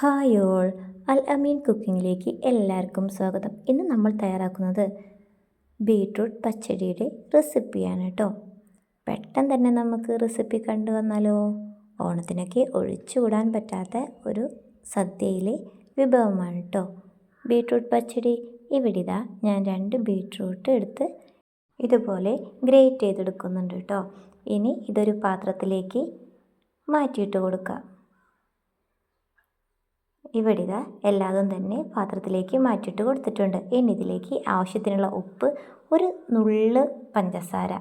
Hi all. അൽ അമീൻ കുക്കിങ്ങിലേക്ക് എല്ലാവർക്കും സ്വാഗതം. ഇന്ന് നമ്മൾ തയ്യാറാക്കുന്നത് ബീട്രൂട്ട് പച്ചടിയുടെ റെസിപ്പിയാണ് കേട്ടോ. പെട്ടെന്ന് തന്നെ നമുക്ക് റെസിപ്പി കണ്ടു വന്നാലോ ഓണത്തിനൊക്കെ ഒഴിച്ചുകൂടാൻ പറ്റാത്ത ഒരു സദ്യയിലെ വിഭവമാണ് കേട്ടോ. ബീട്രൂട്ട് പച്ചടി. ഇവിടെ ഇതാ ഞാൻ രണ്ട് ബീട്രൂട്ട് എടുത്ത് ഇതുപോലെ ഗ്രേറ്റ് ചെയ്തെടുക്കുന്നുണ്ട് കേട്ടോ. ഇനി ഇതൊരു പാത്രത്തിലേക്ക് മാറ്റിയിട്ട് കൊടുക്കാം. ഇവിടെ എല്ലാതും തന്നെ പാത്രത്തിലേക്ക് മാറ്റിയിട്ട് കൊടുത്തിട്ടുണ്ട്. ഇനി ഇതിലേക്ക് ആവശ്യത്തിനുള്ള ഉപ്പ് ഒരു നുള്ള് പഞ്ചസാര.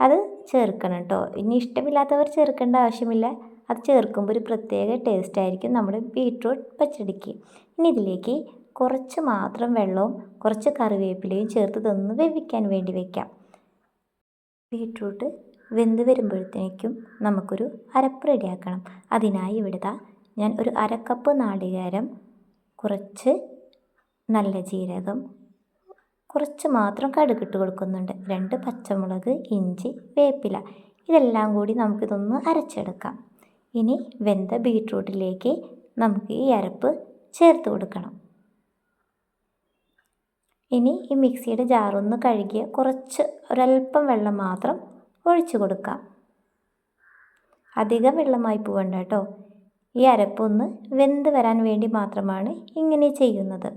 അത് ചേർക്കണം കേട്ടോ ഇനി ഇഷ്ടമില്ലാത്തവർ ചേർക്കേണ്ട ആവശ്യമില്ല. അത് ചേർക്കുമ്പോൾ ഒരു പ്രത്യേക ടേസ്റ്റ് ആയിരിക്കും നമ്മുടെ ബീട്രൂട്ട് പച്ചടിക്ക്. ഇനി ഇതിലേക്ക് കുറച്ച് മാത്രം വെള്ളവും കുറച്ച് കറിവേപ്പിലയും ചേർത്ത് തന്ന് വേവിക്കാൻ വേണ്ടി വയ്ക്കാം ബീട്രൂട്ട് വെന്ത് വരുമ്പോഴത്തേക്കും നമുക്കൊരു അരപ്പ് റെഡിയാക്കണം അതിനായി ഇവിടുത്തെ ഞാൻ ഒരു അരക്കപ്പ് നാളികേരം കുറച്ച് നല്ല ജീരകം കുറച്ച് മാത്രം കടുകിട്ട് കൊടുക്കുന്നുണ്ട്. രണ്ട് പച്ചമുളക് ഇഞ്ചി വേപ്പില. ഇതെല്ലാം കൂടി നമുക്കിതൊന്ന് അരച്ചെടുക്കാം. ഇനി വെന്ത ബീട്രൂട്ടിലേക്ക് നമുക്ക് ഈ അരപ്പ് ചേർത്ത് കൊടുക്കണം. ഇനി ഈ മിക്സിയുടെ ജാറൊന്ന് കഴുകിയ കുറച്ച് ഒരല്പം വെള്ളം മാത്രം ഒഴിച്ചു കൊടുക്കാം. അധികം വെള്ളമായി പോകണ്ട കേട്ടോ. ഈ അരപ്പൊന്ന് വെന്ത് വരാൻ വേണ്ടി മാത്രമാണ് ഇങ്ങനെ ചെയ്യുന്നത്.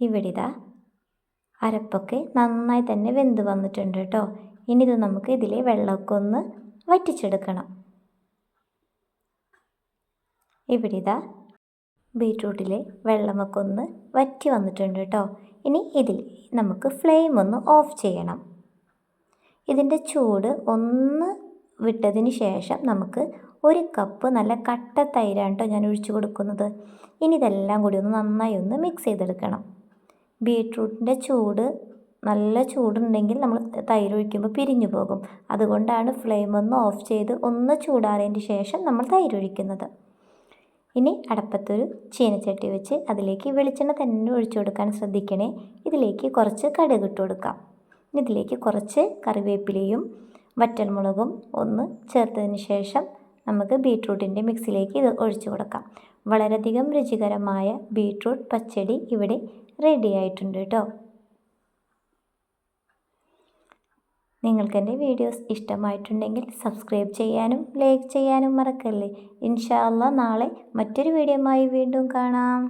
ഇവിടിതാ അരപ്പൊക്കെ നന്നായി തന്നെ വെന്ത് വന്നിട്ടുണ്ട് കേട്ടോ. ഇനി ഇത് നമുക്ക് ഇതിലെ വെള്ളമൊക്കെ ഒന്ന് വറ്റിച്ചെടുക്കണം. ഇവിടിതാ ബീട്രൂട്ടിലെ വെള്ളമൊക്കെ ഒന്ന് വറ്റി വന്നിട്ടുണ്ട് കേട്ടോ. ഇനി ഇതിൽ നമുക്ക് ഫ്ലെയിം ഒന്ന് ഓഫ് ചെയ്യണം. ഇതിന്റെ ചൂട് ഒന്ന് വിട്ടതിന് ശേഷം നമുക്ക് ഒരു കപ്പ് നല്ല കട്ട തൈരാണ് കേട്ടോ ഞാൻ ഒഴിച്ചു കൊടുക്കുന്നത്. ഇനി ഇതെല്ലാം കൂടി ഒന്ന് നന്നായി ഒന്ന് മിക്സ് ചെയ്തെടുക്കണം. ബീട്രൂട്ടിന്റെ ചൂട് നല്ല ചൂടുണ്ടെങ്കിൽ നമ്മൾ തൈര് ഒഴിക്കുമ്പോൾ പിരിഞ്ഞു പോകും. അതുകൊണ്ടാണ് ഫ്ലെയിം ഒന്ന് ഓഫ് ചെയ്ത് ഒന്ന് ചൂടാറിയതിന് ശേഷം നമ്മൾ തൈര് ഒഴിക്കുന്നത്. ഇനി അടപ്പത്തൊരു ചീനച്ചട്ടി വെച്ച് അതിലേക്ക് വെളിച്ചെണ്ണ തന്നെ ഒഴിച്ചു കൊടുക്കാൻ ശ്രദ്ധിക്കണേ. ഇതിലേക്ക് കുറച്ച് കടുക് ഇട്ട് കൊടുക്കാം. ഇതിലേക്ക് കുറച്ച് കറിവേപ്പിലയും വറ്റൽമുളകും ഒന്ന് ചേർത്തതിന് ശേഷം നമുക്ക് ബീട്രൂട്ടിന്റെ മിക്സിലേക്ക് ഇത് ഒഴിച്ചു കൊടുക്കാം. വളരെയധികം രുചികരമായ ബീട്രൂട്ട് പച്ചടി ഇവിടെ റെഡി ആയിട്ടുണ്ട് കേട്ടോ. നിങ്ങൾക്കെന്റെ വീഡിയോസ് ഇഷ്ടമായിട്ടുണ്ടെങ്കിൽ സബ്സ്ക്രൈബ് ചെയ്യാനും ലൈക്ക് ചെയ്യാനും മറക്കല്ലേ. ഇൻഷാല്ല നാളെ മറ്റൊരു വീഡിയോയുമായി വീണ്ടും കാണാം.